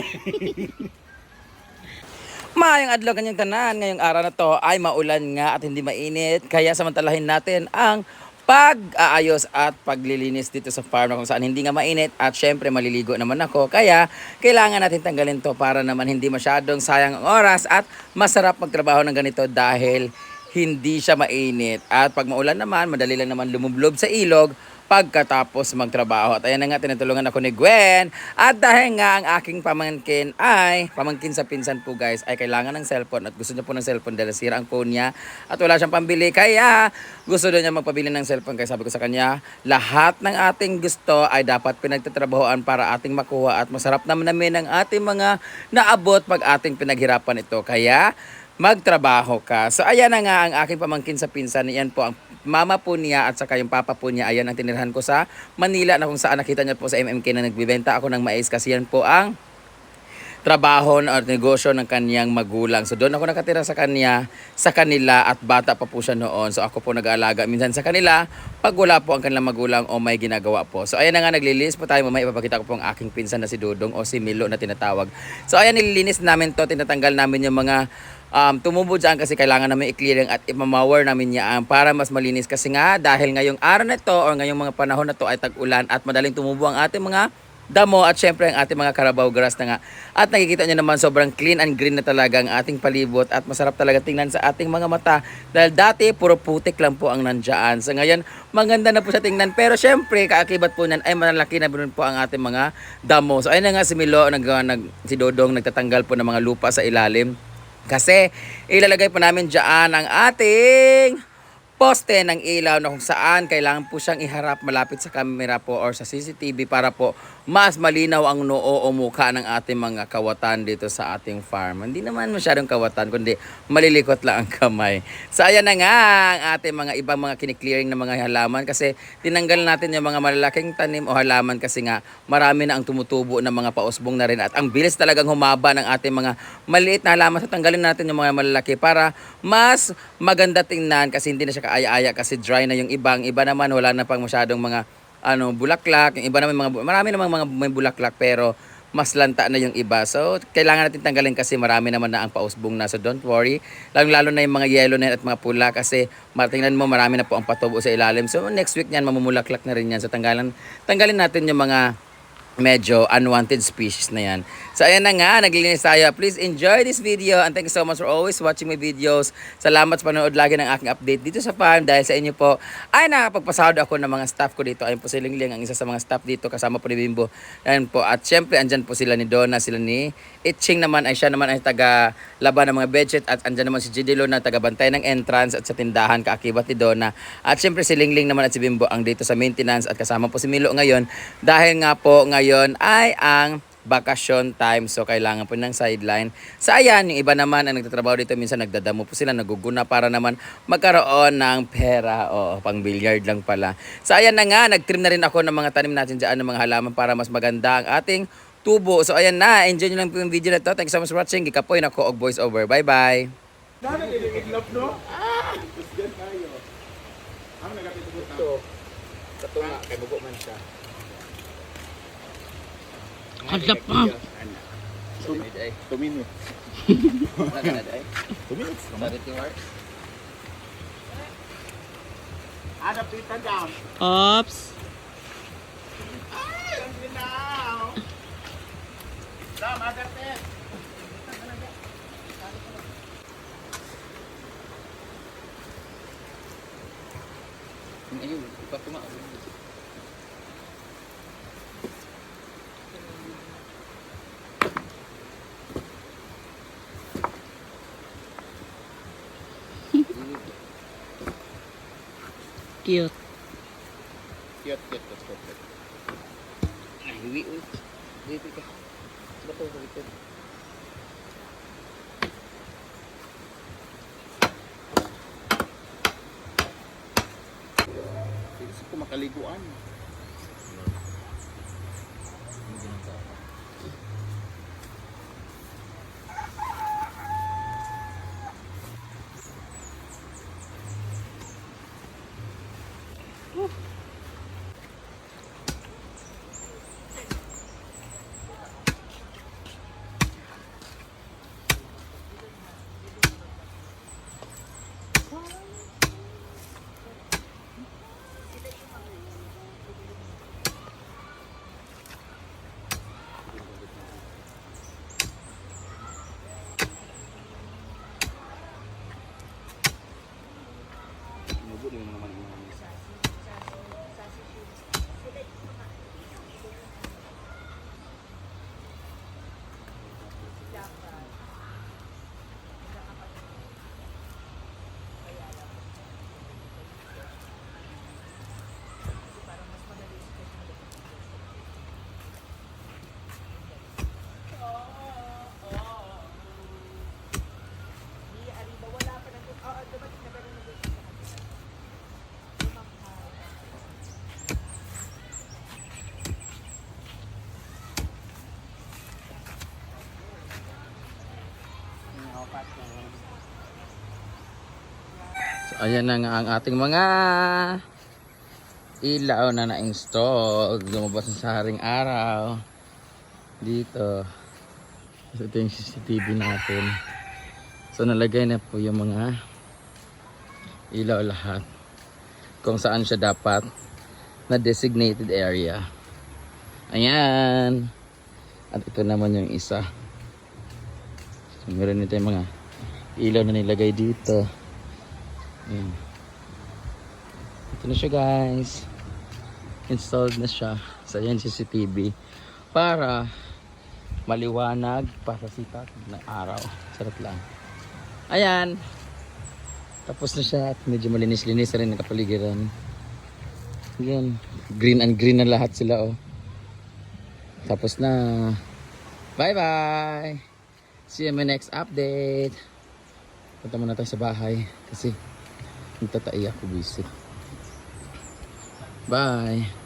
Maayong adlaw kanyang tanan. Ngayong araw na to ay maulan nga at hindi mainit. Kaya samantalahin natin ang pag-aayos at paglilinis dito sa farm na kung saan hindi nga mainit at syempre maliligo naman ako. Kaya kailangan natin tanggalin to para naman hindi masyadong sayang ang oras at masarap magtrabaho ng ganito dahil hindi siya mainit. At pag maulan naman, madali lang naman lumublob sa ilog pagkatapos magtrabaho. At ayan na nga, tinutulungan ako ni Gwen. At dahil nga ang aking pamangkin ay, pamangkin sa pinsan po guys, ay kailangan ng cellphone at gusto niya po ng cellphone dahil sira ang phone niya at wala siyang pambili. Kaya gusto niya magpabili ng cellphone. Kaya sabi ko sa kanya, lahat ng ating gusto ay dapat pinagtatrabahoan para ating makuha at masarap naman namin ang ating mga naabot pag ating pinaghirapan ito. Kaya magtrabaho ka. So ayan na nga ang aking pamangkin sa pinsan. Yan po ang mama po niya at saka yung papa po niya. Ayan ang tinirhan ko sa Manila na kung saan nakita niyo po sa MMK na nagbibenta ako ng mais kasi yan po ang trabaho at negosyo ng kaniyang magulang. So doon ako nakatira sa kanya, sa kanila at bata pa po siya noon. So ako po nag-aalaga minsan sa kanila pag wala po ang kanilang magulang o may ginagawa po. So ayan na nga naglilinis po tayo. Mamaya ipapakita ko po ang aking pinsan na si Dudong o si Milo na tinatawag. So ayan nililinis namin to, tinatanggal namin yung mga um, tumubo dyan kasi kailangan namin i-clearing at imamawar namin yan para mas malinis kasi nga dahil ngayong araw na to o ngayong mga panahon na to ay tag-ulan at madaling tumubo ang ating mga damo at syempre ang ating mga karabaw grass na nga. At nakikita nyo naman sobrang clean and green na talaga ang ating palibot at masarap talaga tingnan sa ating mga mata dahil dati puro putik lang po ang nandyan. So ngayon maganda na po siya tingnan pero syempre kaakibat po niyan ay malaki na po ang ating mga damo. So ayun na nga si Milo, nag, nag, si Dodong nagtatanggal po ng mga lupa sa ilalim. Kasi ilalagay po namin dyan ang ating poste ng ilaw na kung saan kailangan po siyang iharap malapit sa camera po or sa CCTV para po mas malinaw ang noo o mukha ng ating mga kawatan dito sa ating farm. Hindi naman masyadong kawatan kundi malilikot lang ang kamay. So ayan na nga ang ating mga ibang mga kiniklearing na mga halaman kasi tinanggal natin yung mga malalaking tanim o halaman kasi nga marami na ang tumutubo ng mga pausbong na rin at ang bilis talagang humaba ng ating mga maliit na halaman. So tanggalin natin yung mga malalaki para mas maganda tingnan kasi hindi na siya kaaya-aya kasi dry na yung ibang. Iba naman wala na pang masyadong mga ano bulaklak. Yung iba naman mga marami namang mga may bulaklak pero mas lanta na yung iba. So, kailangan natin tanggalin kasi marami naman na ang pausbong na. So, don't worry. Lalo-lalo na yung mga yellow na at mga pula kasi matingnan mo marami na po ang patubo sa ilalim. So, next week niyan, mamumulaklak na rin yan. So, tanggalan, tanggalin natin yung mga medyo unwanted species na yan. So ayan na nga, naglilinis tayo. Please enjoy this video and thank you so much for always watching my videos. Salamat sa panonood lagi ng aking update dito sa farm dahil sa inyo po ay nakapagpasahod ako ng mga staff ko dito. Ayun po si Lingling, ang isa sa mga staff dito kasama po ni Bimbo. Ayun po. At syempre andyan po sila ni Donna, sila ni Itching naman ay siya naman ay taga laban ng mga budget at andyan naman si Jidilo na taga bantay ng entrance at sa tindahan kaakibat ni Donna. At syempre si Lingling naman at si Bimbo ang dito sa maintenance at kasama po si Milo ngayon dahil nga po ngayon ay ang bakasyon time so kailangan po ng sideline. Sa ayan, yung iba naman ang nagtatrabaho dito minsan nagdadamo po sila naguguna para naman magkaroon ng pera o pang billiard lang pala. Sa ayan na nga, nagtrim na rin ako ng mga tanim natin dyan ng mga halaman para mas maganda ang ating tubo. So ayan na, enjoy nyo lang po yung video na to. Thank you so much for watching. Gikapoy na ko og voice over. Bye bye. Dahil nag-iiglap, no? Ah! Yan tayo. Ang nagapit ito. Kato nga, kay bubo man siya. Hadlap pa. Two minutes. Two minutes. Ada pita jam. Ops. Ay, ang ginaw. Dam, ada pit. Ayun, ipatuma. Cute. Cute, cute, cute, cute, cute. Ay, hiwi, uy. Dito ka. Bato, dito. Gusto ko makaliguan. Ayan na nga ang ating mga ilaw na na-install. Lumabas na sa haring araw. Dito. So, ito yung CCTV natin. So, nalagay na po yung mga ilaw lahat. Kung saan siya dapat na designated area. Ayan. At ito naman yung isa. So, meron nito yung mga ilaw na nilagay dito. Ayan. Ito na siya guys. Installed na siya. So ayan CCTV. Para maliwanag para sikat ng araw. Sarap lang. Ayan. Tapos na siya at medyo malinis-linis rin ang kapaligiran. Ayan. Green and green na lahat sila oh. Tapos na. Bye bye. See you in my next update. Punta muna tayo sa bahay kasi nagtatai ako busy. Bye.